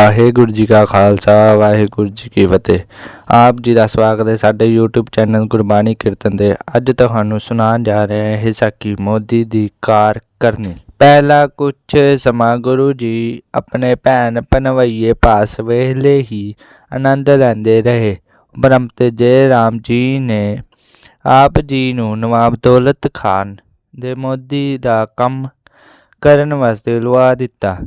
ਵਾਹਿਗੁਰੂ ਜੀ ਕਾ ਖਾਲਸਾ, ਵਾਹਿਗੁਰੂ ਜੀ ਕੀ ਫਤਿਹ। ਆਪ ਜੀ ਦਾ ਸਵਾਗਤ ਹੈ ਸਾਡੇ YouTube ਚੈਨਲ ਗੁਰਬਾਣੀ ਕੀਰਤਨ ਦੇ। ਅੱਜ ਤੁਹਾਨੂੰ ਸੁਣਾਉਣ ਜਾ ਰਹੇ ਹਾਂ ਹਿਸਾਕੀ ਮੋਦੀ ਦੀ ਕਾਰ ਕਰਨੀ। ਪਹਿਲਾ ਕੁਛ ਸਮਾਂ ਗੁਰੂ ਜੀ ਆਪਣੇ ਭੈਣ ਪਨਵਈਏ ਪਾਸ ਵੇਲੇ ਹੀ ਆਨੰਦ ਲੈਂਦੇ ਰਹੇ। ਬ੍ਰਹਮ ਤੇ ਜੈ ਰਾਮ ਜੀ ਨੇ ਆਪ ਜੀ ਨੂੰ ਨਵਾਬ ਦੌਲਤ ਖਾਨ ਦੇ ਮੋਦੀ ਦਾ ਕੰਮ ਕਰਨ ਵਾਸਤੇ ਲਵਾ ਦਿੱਤਾ।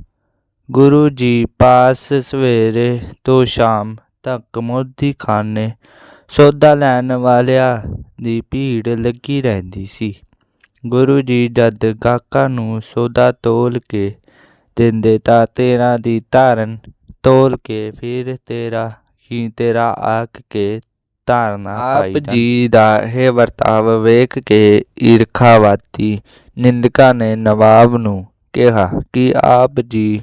ਗੁਰੂ ਜੀ ਪਾਸ ਸਵੇਰੇ ਤੋਂ ਸ਼ਾਮ ਤੱਕ ਮੋਦੀ ਖਾਨ ਸੌਦਾ ਲੈਣ ਵਾਲਿਆਂ ਦੀ ਭੀੜ ਲੱਗੀ ਰਹਿੰਦੀ ਸੀ। ਗੁਰੂ ਜੀ ਜਦ ਗਾਹਕਾਂ ਨੂੰ ਸੌਦਾ ਤੋਲ ਕੇ ਦਿੰਦੇ ਤਾਂ ਤੇਰਾ ਦੀ ਧਾਰਨ ਤੋਲ ਕੇ ਫਿਰ ਤੇਰਾ ਹੀ ਤੇਰਾ ਆਖ ਕੇ ਧਾਰਨਾ ਆਪ ਜੀ ਦਾ ਇਹ ਵਰਤਾਵ ਵੇਖ ਕੇ ਈਰਖਾਵਾਦੀ ਨਿੰਦਕਾਂ ਨੇ ਨਵਾਬ ਨੂੰ ਕਿਹਾ ਕਿ ਆਪ ਜੀ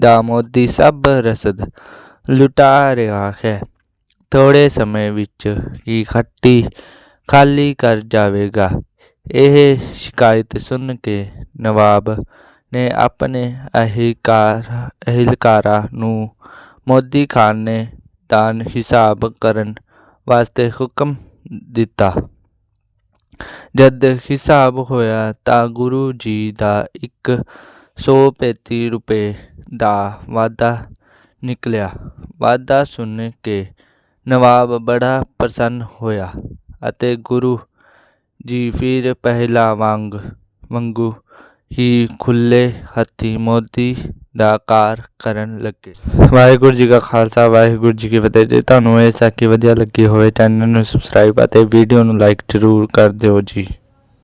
ਦਾ ਮੋਦੀ ਸਭ ਰਸਦ ਲੁਟਾ ਰਿਹਾ ਹੈ। ਥੋੜੇ ਸਮੇਂ ਵਿੱਚ ਹੀ ਖੱਟੀ ਖਾਲੀ ਕਰ ਜਾਵੇਗਾ। ਇਹ ਸ਼ਿਕਾਇਤ ਸੁਣ ਕੇ ਨਵਾਬ ਨੇ ਆਪਣੇ ਅਹਿਕਾਰ ਅਹਿਲਕਾਰਾਂ ਨੂੰ ਮੋਦੀ ਖਾਨ ਨੇ ਦਾਨ ਹਿਸਾਬ ਕਰਨ ਵਾਸਤੇ ਹੁਕਮ ਦਿੱਤਾ। ਜਦ ਹਿਸਾਬ ਹੋਇਆ ਤਾਂ ਗੁਰੂ ਜੀ ਦਾ ਇੱਕ 135 ਰੁਪਏ ਦਾ ਵਾਧਾ ਨਿਕਲਿਆ। ਵਾਧਾ ਸੁਣ ਕੇ ਨਵਾਬ ਬੜਾ ਪ੍ਰਸੰਨ ਹੋਇਆ ਅਤੇ ਗੁਰੂ ਜੀ ਫਿਰ ਪਹਿਲਾਂ ਵਾਂਗ ਵਾਂਗੂ ਹੀ ਖੁੱਲੇ ਹੱਥੀ ਮੋਦੀ ਦਾ ਕਾਰ ਕਰਨ ਲੱਗੇ। ਵਾਹਿਗੁਰੂ ਜੀ ਕਾ ਖਾਲਸਾ, ਵਾਹਿਗੁਰੂ ਜੀ ਕੀ ਫਤਿਹ। ਜੇ ਤੁਹਾਨੂੰ ਇਹ ਸਾਖੀ ਵਧੀਆ ਲੱਗੀ ਹੋਵੇ, ਚੈਨਲ ਨੂੰ ਸਬਸਕ੍ਰਾਈਬ ਅਤੇ ਵੀਡੀਓ ਨੂੰ ਲਾਈਕ ਜ਼ਰੂਰ ਕਰ ਦਿਓ ਜੀ।